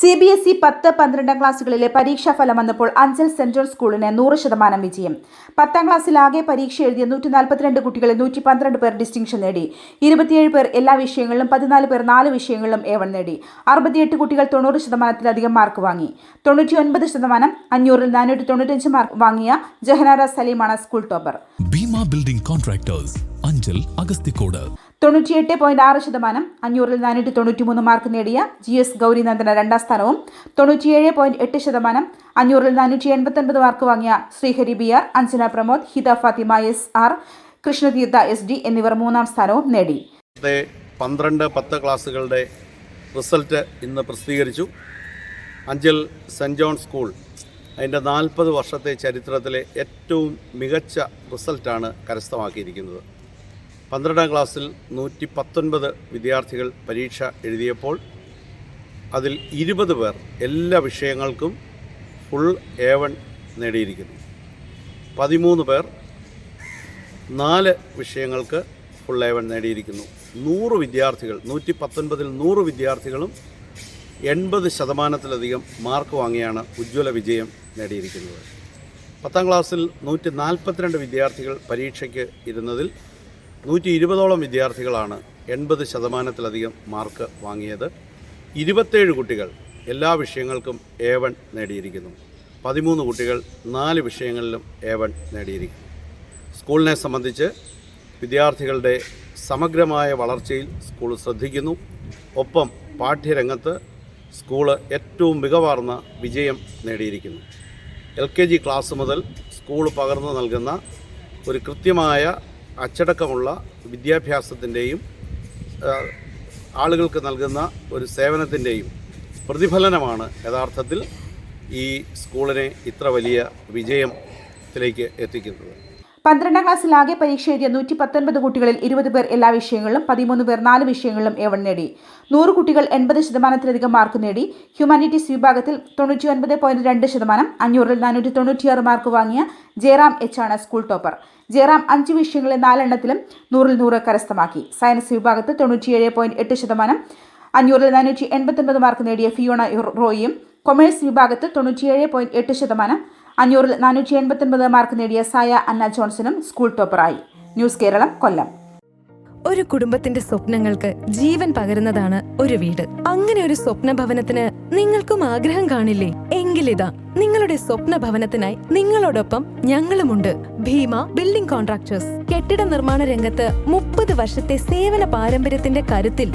C B S E പത്ത് പന്ത്രണ്ടാം ക്ലാസ്സുകളിലെ പരീക്ഷാ ഫലം വന്നപ്പോൾ അഞ്ചൽ സെൻട്രൽ സ്കൂളിന് നൂറ് ശതമാനം വിജയം. പത്താം ക്ലാസ്സിൽ ആകെ പരീക്ഷ എഴുതിയ നൂറ്റി നാൽപ്പത്തിരണ്ട് കുട്ടികളിൽ നൂറ്റി പന്ത്രണ്ട് പേർ ഡിസ്റ്റിങ്ഷൻ നേടി. ഇരുപത്തിയേഴ് പേർ എല്ലാ വിഷയങ്ങളിലും പതിനാല് പേർ നാല് വിഷയങ്ങളിലും എ വൺ നേടി. അറുപത്തിയെട്ട് കുട്ടികൾ തൊണ്ണൂറ് ശതമാനത്തിലധികം മാർക്ക് വാങ്ങി. തൊണ്ണൂറ്റി ഒൻപത് ശതമാനം അഞ്ഞൂറിൽ നാനൂറ്റി തൊണ്ണൂറ്റഞ്ച് മാർക്ക് വാങ്ങിയ Jahanara സലീമാണ് school topper. Building contractors Anchal Agasthikode തൊണ്ണൂറ്റിയെട്ട് പോയിന്റ് ആറ് ശതമാനം അഞ്ഞൂറിൽ നാനൂറ്റി തൊണ്ണൂറ്റി മൂന്ന് മാർക്ക് നേടിയ ജി എസ് ഗൗരിനന്ദന രണ്ടാം സ്ഥാനവും തൊണ്ണൂറ്റിയേഴ് പോയിന്റ് എട്ട് ശതമാനം അഞ്ഞൂറിൽ നാനൂറ്റി എൺപത്തൊൻപത് മാർക്ക് വാങ്ങിയ Sreehari B R Anjana Pramod Hitha Fathima S R Krishnatheertha S D എന്നിവർ മൂന്നാം സ്ഥാനവും നേടി. പന്ത്രണ്ട് പത്ത് ക്ലാസ്സുകളുടെ റിസൾട്ട് ഇന്ന് പ്രസിദ്ധീകരിച്ചു. അഞ്ചൽ സെന്റ് ജോൺ സ്കൂൾ അതിന്റെ നാൽപ്പത് വർഷത്തെ ചരിത്രത്തിലെ ഏറ്റവും മികച്ച റിസൾട്ടാണ് കരസ്ഥമാക്കിയിരിക്കുന്നത്. പന്ത്രണ്ടാം ക്ലാസ്സിൽ നൂറ്റി പത്തൊൻപത് വിദ്യാർത്ഥികൾ പരീക്ഷ എഴുതിയപ്പോൾ അതിൽ ഇരുപത് പേർ എല്ലാ വിഷയങ്ങൾക്കും ഫുൾ എ വൺ നേടിയിരിക്കുന്നു. പതിമൂന്ന് പേർ നാല് വിഷയങ്ങൾക്ക് ഫുൾ എ വൺ നേടിയിരിക്കുന്നു. നൂറ് വിദ്യാർത്ഥികൾ നൂറ്റി പത്തൊൻപതിൽ നൂറ് വിദ്യാർത്ഥികളും എൺപത് ശതമാനത്തിലധികം മാർക്ക് വാങ്ങിയാണ് ഉജ്ജ്വല വിജയം നേടിയിരിക്കുന്നത്. പത്താം ക്ലാസ്സിൽ നൂറ്റി നാൽപ്പത്തിരണ്ട് വിദ്യാർത്ഥികൾ പരീക്ഷയ്ക്ക് ഇരുന്നതിൽ നൂറ്റി ഇരുപതോളം വിദ്യാർത്ഥികളാണ് എൺപത് ശതമാനത്തിലധികം മാർക്ക് വാങ്ങിയത്. ഇരുപത്തേഴ് കുട്ടികൾ എല്ലാ വിഷയങ്ങൾക്കും എ വൺ നേടിയിരിക്കുന്നു. പതിമൂന്ന് കുട്ടികൾ നാല് വിഷയങ്ങളിലും എ വൺ നേടിയിരിക്കുന്നു. സ്കൂളിനെ സംബന്ധിച്ച് വിദ്യാർത്ഥികളുടെ സമഗ്രമായ വളർച്ചയിൽ സ്കൂൾ ശ്രദ്ധിക്കുന്നു. ഒപ്പം പാഠ്യരംഗത്ത് സ്കൂൾ ഏറ്റവും മികവാർന്ന വിജയം നേടിയിരിക്കുന്നു. എൽ കെ ജി ക്ലാസ് മുതൽ സ്കൂൾ പകർന്നു നൽകുന്ന ഒരു കൃത്യമായ അച്ചടക്കമുള്ള വിദ്യാഭ്യാസത്തിന്റെയും ആളുകൾക്ക് നൽകുന്ന ഒരു സേവനത്തിന്റെയും പ്രതിഫലനമാണ് യഥാർത്ഥത്തിൽ ഈ സ്കൂളിനെ ഇത്ര വലിയ വിജയത്തിലേക്ക് എത്തിക്കുന്നത്. പന്ത്രണ്ടാം ക്ലാസ്സിൽ ആകെ പരീക്ഷ എഴുതിയ നൂറ്റി പത്തൊൻപത് കുട്ടികളിൽ ഇരുപത് പേർ എല്ലാ വിഷയങ്ങളിലും പതിമൂന്ന് പേർ നാല് വിഷയങ്ങളിലും എവൺ നേടി. നൂറ് കുട്ടികൾ എൺപത് ശതമാനത്തിലധികം മാർക്ക് നേടി. ഹ്യൂമാനിറ്റീസ് വിഭാഗത്തിൽ തൊണ്ണൂറ്റി ഒൻപത് പോയിന്റ് രണ്ട് ശതമാനം അഞ്ഞൂറിൽ നാനൂറ്റി തൊണ്ണൂറ്റിയാറ് മാർക്ക് വാങ്ങിയ ജയറാം എച്ച് ആണ് സ്കൂൾ ടോപ്പർ ജയറാം അഞ്ച് വിഷയങ്ങളിൽ നാലെണ്ണത്തിലും നൂറിൽ നൂറ് കരസ്ഥമാക്കി. സയൻസ് വിഭാഗത്തിൽ തൊണ്ണൂറ്റിയേഴ് പോയിന്റ് എട്ട് ശതമാനം അഞ്ഞൂറിൽ നാനൂറ്റി എൺപത്തൊൻപത് മാർക്ക് നേടിയ ഫിയോണ റോയിയും കൊമേഴ്സ് വിഭാഗത്തിൽ തൊണ്ണൂറ്റിയേഴ് പോയിന്റ് എട്ട് ശതമാനം അഞ്ഞൂറിൽ നാനൂറ്റി എൺപത്തൊൻപത് മാർക്ക് നേടിയ സായ അന്ന ജോൺസണും സ്കൂൾ ടോപ്പറായി. ന്യൂസ് കേരളം കൊല്ലം. ഒരു കുടുംബത്തിന്റെ സ്വപ്നങ്ങൾക്ക് ജീവൻ പകരുന്നതാണ് ഒരു വീട്. അങ്ങനെ ഒരു സ്വപ്ന ഭവനത്തിന് നിങ്ങൾക്കും ആഗ്രഹം കാണില്ലേ? എങ്കിലിതാ നിങ്ങളുടെ സ്വപ്ന ഭവനത്തിനായി നിങ്ങളോടൊപ്പം ഞങ്ങളുമുണ്ട്. Bheema building contractors. കെട്ടിട നിർമ്മാണ രംഗത്ത് മുപ്പത് വർഷത്തെ സേവന പാരമ്പര്യത്തിന്റെ കരുത്തിൽ